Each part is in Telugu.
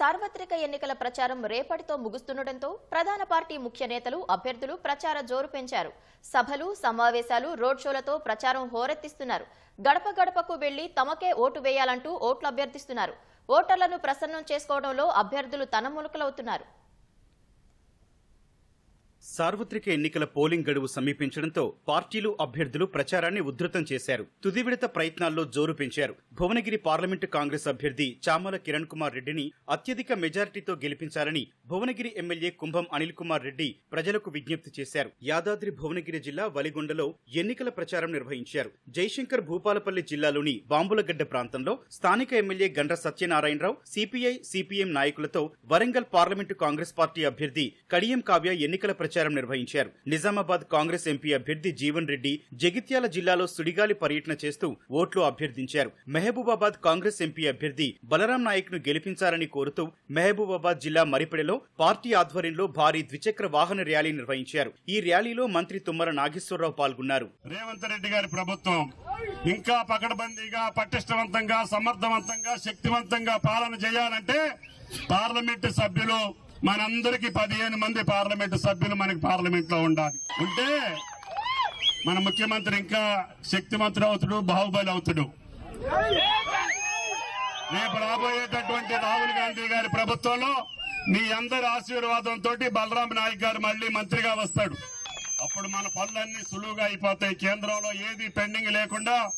సార్వత్రిక ఎన్నికల ప్రచారం రేపటితో ముగుస్తుండటంతో ప్రధాన పార్టీ ముఖ్య నేతలు అభ్యర్థులు ప్రచార జోరు పెంచారు. సభలు సమావేశాలు రోడ్ షోలతో ప్రచారం హోరెత్తిస్తున్నారు. గడప గడపకు వెళ్ళి తమకే ఓటు వేయాలంటూ ఓట్లు అభ్యర్థిస్తున్నారు. ఓటర్లను ప్రసన్నం చేసుకోవడంలో అభ్యర్థులు తనములుకలవుతున్నారు సార్వత్రిక ఎన్నికల పోలింగ్ గడువు సమీపించడంతో పార్టీలు అభ్యర్థులు ప్రచారాన్ని ఉధృతం చేశారు. తుది విడత ప్రయత్నాల్లో జోరు పెంచారు. భువనగిరి పార్లమెంటు కాంగ్రెస్ అభ్యర్థి చామల కిరణ్ కుమార్ రెడ్డిని అత్యధిక మెజారిటీతో గెలిపించాలని భువనగిరి ఎమ్మెల్యే కుంభం అనిల్ కుమార్ రెడ్డి ప్రజలకు విజ్ఞప్తి చేశారు. యాదాద్రి భువనగిరి జిల్లా వలిగొండలో ఎన్నికల ప్రచారం నిర్వహించారు. జైశంకర్ భూపాలపల్లి జిల్లాలోని బాంబులగడ్డ ప్రాంతంలో స్థానిక MLA Gandra Satyanarayana Rao CPI CPM నాయకులతో వరంగల్ పార్లమెంటు కాంగ్రెస్ పార్టీ అభ్యర్థి కడియం కావ్య ఎన్నికల ప్రచారం నిర్వహించారు. నిజామాబాద్ కాంగ్రెస్ ఎంపీ అభ్యర్థి జీవన్ రెడ్డి జగిత్యాల జిల్లాలో సుడిగాలి పర్యటన చేస్తూ ఓట్లు అభ్యర్థించారు. మహబూబాబాద్ కాంగ్రెస్ ఎంపీ అభ్యర్థి బలరాం నాయక్ను గెలిపించాలని కోరుతూ మహబూబాబాద్ జిల్లా మరిపెడలో పార్టీ ఆధ్వర్యంలో భారీ ద్విచక్ర వాహన ర్యాలీ నిర్వహించారు. ఈ ర్యాలీలో మంత్రి తుమ్మర నాగేశ్వరరావు పాల్గొన్నారు. రేవంత్ రెడ్డి గారి ప్రభుత్వం ఇంకా పకడ్బందీగా పటిష్టవంతంగా సమర్థవంతంగా శక్తివంతంగా పాలన చేయాలంటే పార్లమెంటు సభ్యులు మనందరికి పదిహేను మంది పార్లమెంట్ సభ్యులు మనకి పార్లమెంట్లో ఉండాలి. ఉంటే మన ముఖ్యమంత్రి ఇంకా శక్తిమంతుడు అవుతుడు బాహుబలి అవుతుడు. రేపు రాబోయేటటువంటి రాహుల్ గాంధీ గారి ప్రభుత్వంలో మీ అందరి ఆశీర్వాదంతో బలరాం నాయక్ గారు మళ్ళీ మంత్రిగా వస్తాడు. అప్పుడు మన పనులన్నీ సులువుగా అయిపోతాయి. కేంద్రంలో ఏది పెండింగ్ లేకుండా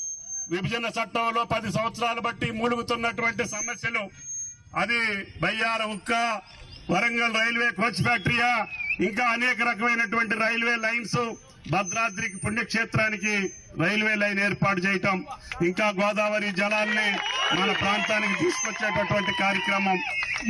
విభజన చట్టంలో పది సంవత్సరాలు బట్టి మూలుగుతున్నటువంటి సమస్యలు. అది బయ్యార ఉక్క వరంగల్ రైల్వే కోచ్ ఫ్యాక్టరీయా? ఇంకా అనేక రకమైనటువంటి రైల్వే లైన్స్ భద్రాద్రికి పుణ్యక్షేత్రానికి రైల్వే లైన్ ఏర్పాటు చేయటం ఇంకా గోదావరి జలాన్ని మన ప్రాంతానికి తీసుకొచ్చేటటువంటి కార్యక్రమం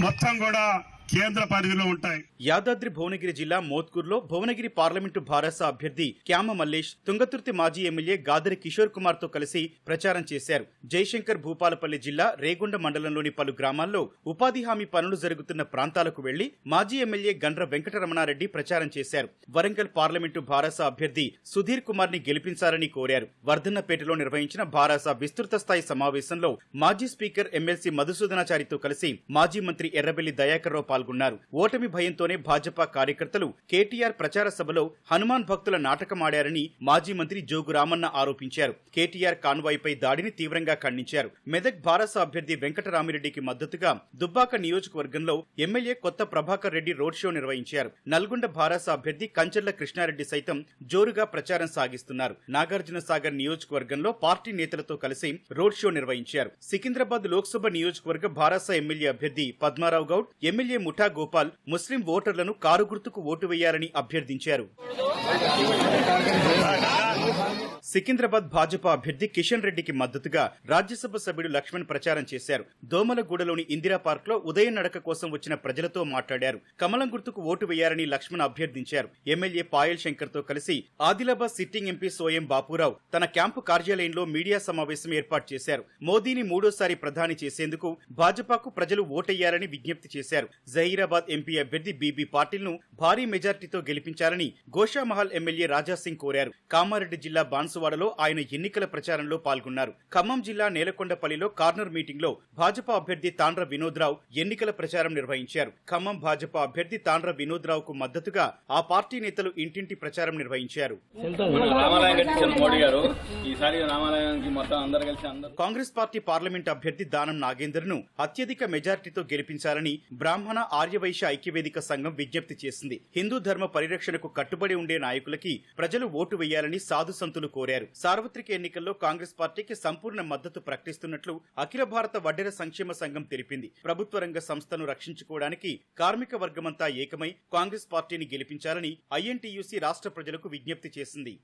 మొత్తం కూడా కేంద్ర పరిధిలో ఉంటాయి. యాదాద్రి భువనగిరి జిల్లా మోత్కూర్లో భువనగిరి పార్లమెంటు భారస అభ్యర్థి క్యామ మల్లేష్ తుంగతుర్తి మాజీ ఎమ్మెల్యే గాదరి కిషోర్ కుమార్తో కలిసి ప్రచారం చేశారు. జయశంకర్ భూపాలపల్లి జిల్లా రేగొండ మండలంలోని పలు గ్రామాల్లో ఉపాధి హామీ పనులు జరుగుతున్న ప్రాంతాలకు వెళ్ళి మాజీ ఎమ్మెల్యే గండ్ర వెంకటరమణారెడ్డి ప్రచారం చేశారు. వరంగల్ పార్లమెంటు భారస అభ్యర్థి సుధీర్ కుమార్ని గెలిపించాలని కోరారు. వర్ధన్నపేటలో నిర్వహించిన భారస విస్తృత స్థాయి సమావేశంలో మాజీ స్పీకర్ ఎమ్మెల్సీ మధుసూదనాచారితో కలిసి మాజీ మంత్రి ఎర్రబెల్లి దయాకర్ రావు పాల్గొన్నారు. ఓటమి భయంతోనే భాజపా కార్యకర్తలు కేటీఆర్ ప్రచార సభలో హనుమాన్ భక్తుల నాటకమాడారని మాజీ మంత్రి జోగు రామన్న ఆరోపించారు. కేటీఆర్ కాన్వాయ్పై దాడిని తీవ్రంగా ఖండించారు. మెదక్ భారస అభ్యర్థి వెంకటరామిరెడ్డికి మద్దతుగా దుబ్బాక నియోజకవర్గంలో ఎమ్మెల్యే కొత్త ప్రభాకర్ రెడ్డి రోడ్ షో నిర్వహించారు. నల్గొండ భారస అభ్యర్థి కంచర్ల కృష్ణారెడ్డి సైతం జోరుగా ప్రచారం సాగిస్తున్నారు. నాగార్జున సాగర్ నియోజకవర్గంలో పార్టీ నేతలతో కలిసి రోడ్ షో నిర్వహించారు. సికింద్రాబాద్ లోక్సభ నియోజకవర్గ భారస ఎమ్మెల్యే అభ్యర్థి పద్మారావు గౌడ్ ఎమ్మెల్యే ముఠా గోపాల్ ముస్లిం ఓటర్లను కారు గుర్తుకు ఓటు వేయాలని అభ్యర్థించారు. సికింద్రాబాద్ భాజపా అభ్యర్థి కిషన్ రెడ్డికి మద్దతుగా రాజ్యసభ సభ్యుడు లక్ష్మణ్ ప్రచారం చేశారు. దోమలగూడలోని ఇందిరా పార్క్లో ఉదయం నడక కోసం వచ్చిన ప్రజలతో మాట్లాడారు. కమలం గుర్తుకు ఓటు వేయాలని లక్ష్మణ్ అభ్యర్థించారు. ఎమ్మెల్యే పాయల్ శంకర్తో కలిసి ఆదిలాబాద్ సిట్టింగ్ ఎంపీ సోయం బాపురావు తన క్యాంపు కార్యాలయంలో మీడియా సమావేశం ఏర్పాటు చేశారు. మోదీని మూడోసారి ప్రధాని చేసేందుకు భాజపాకు ప్రజలు ఓటెయ్యాలని విజ్ఞప్తి చేశారు. జహీరాబాద్ ఎంపీ అభ్యర్థి బీబీ పాటిల్ను భారీ మెజార్టీతో గెలిపించాలని గోషామహల్ ఎమ్మెల్యే రాజాసింగ్ కోరారు. కామారెడ్డి జిల్లా బాన్సువాడలో ఆయన ఎన్నికల ప్రచారంలో పాల్గొన్నారు. ఖమ్మం జిల్లా నేలకొండపల్లిలో కార్నర్ మీటింగ్లో భాజపా అభ్యర్థి తాండ్ర వినోద్రావు ఎన్నికల ప్రచారం నిర్వహించారు. ఖమ్మం భాజపా అభ్యర్థి తాండ్ర వినోద్రావుకు మద్దతుగా ఆ పార్టీ నేతలు ఇంటింటి ప్రచారం నిర్వహించారు. కాంగ్రెస్ పార్టీ పార్లమెంట్ అభ్యర్థి దానం నాగేందర్ను అత్యధిక మెజార్టీతో గెలిపించాలని బ్రాహ్మణ ఆర్యవైశ్య ఐక్యవేదిక సంఘం విజ్ఞప్తి చేసింది. హిందూ ధర్మ పరిరక్షణకు కట్టుబడి ఉండే నాయకులకి ప్రజలు ఓటు వేయాలని సాధు సంతులు కోరారు. సార్వత్రిక ఎన్నికల్లో కాంగ్రెస్ పార్టీకి సంపూర్ణ మద్దతు ప్రకటిస్తున్నట్లు అఖిల భారత వడ్డెర సంక్షేమ సంఘం తెలిపింది. ప్రభుత్వ రంగ సంస్థను రక్షించుకోవడానికి కార్మిక వర్గమంతా ఏకమై కాంగ్రెస్ పార్టీని గెలిపించాలని ఐఎన్టీయూసీ రాష్ట్ర ప్రజలకు విజ్ఞప్తి చేసింది.